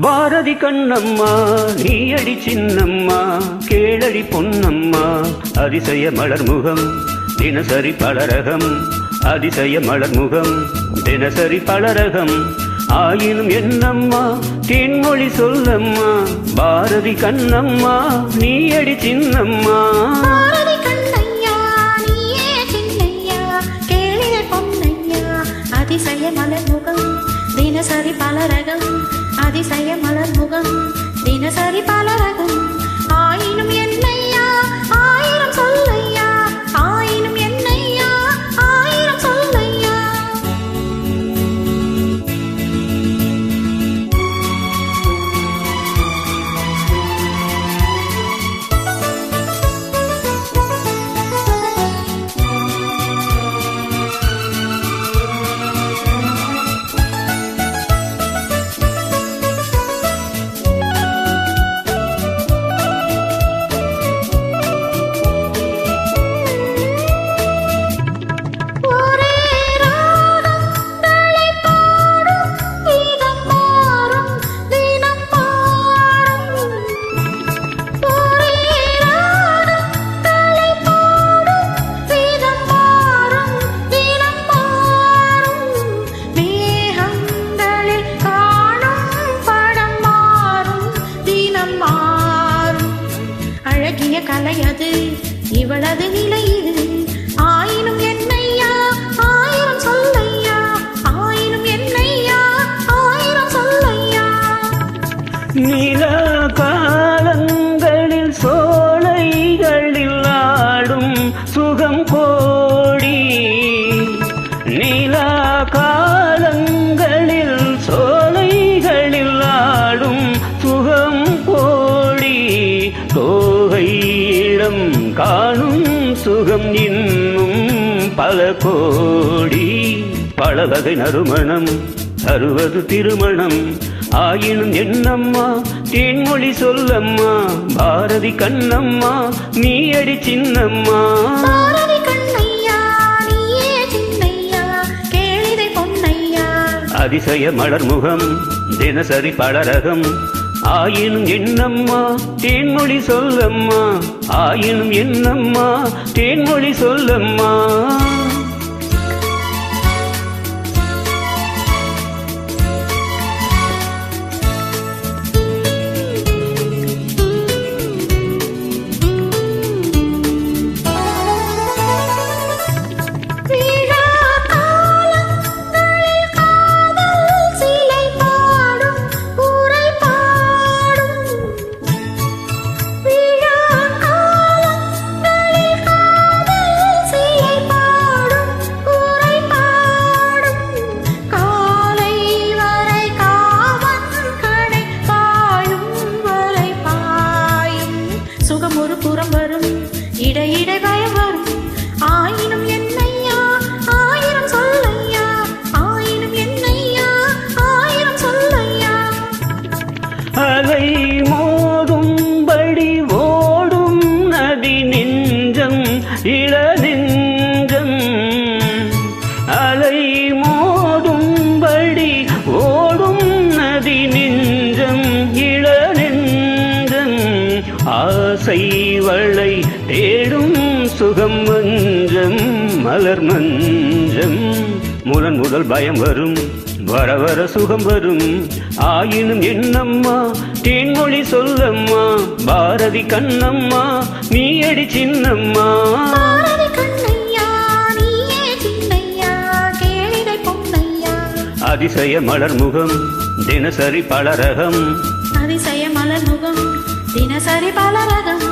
பாரதி கண்ணம்மா நீயடி சின்னம்மா கேளடி பொன்னம்மா அதிசய மலர் முகம் தினசரி பலரகம் அதிசய மலர் முகம் தினசரி பலரகம். ஆயினும் என்னம்மா தென்மொழி சொல்லம்மா பாரதி கண்ணம்மா நீயடி சின்னம்மா. அதிசய மலர் முகம் தினசரி பலரகம் அதிசய மலர் முகம் தினசரி பலரகம் ஆயினும் என்னை இவளது நிலை இது. ஆயினும் என்னையா? ஆயிரம் சொல்லையா? ஆயினும் என்னையா? ஆயிரம் சொல்லையா? நீலா சுகம் இன்னும் பல கோடி பல வகை நறுமணம் தருவது திருமணம் ஆயினும் என்னம்மா? தேன்மொழி சொல்லம்மா பாரதி கண்ணம்மா நீ அடி சின்னம்மா அதிசய மலர் முகம் தினசரி பலரகம் ஆயினும் என்னம்மா? தேன்மொழி சொல்லம்மா. ஆயினும் என்னம்மா? தேன்மொழி சொல்லம்மா. நெஞ்சம் அலை மோதும்படி ஓடும் நதி நெஞ்சம் இள ஆசை வளை தேடும் சுகம் மஞ்சம் மலர் மஞ்சம். முதன் முதல் பயம் வரும் வர வர சுகம் வரும். ஆயினும் என்னம்மா தேன்மொழி சொல்லம்மா. பாரதி கண்ணம்மா நீ அடி சின்னம்மா அதிசய மலர் முகம் தினசரி பலரகம் அதிசய மலர் முகம் தினசரி பலரகம்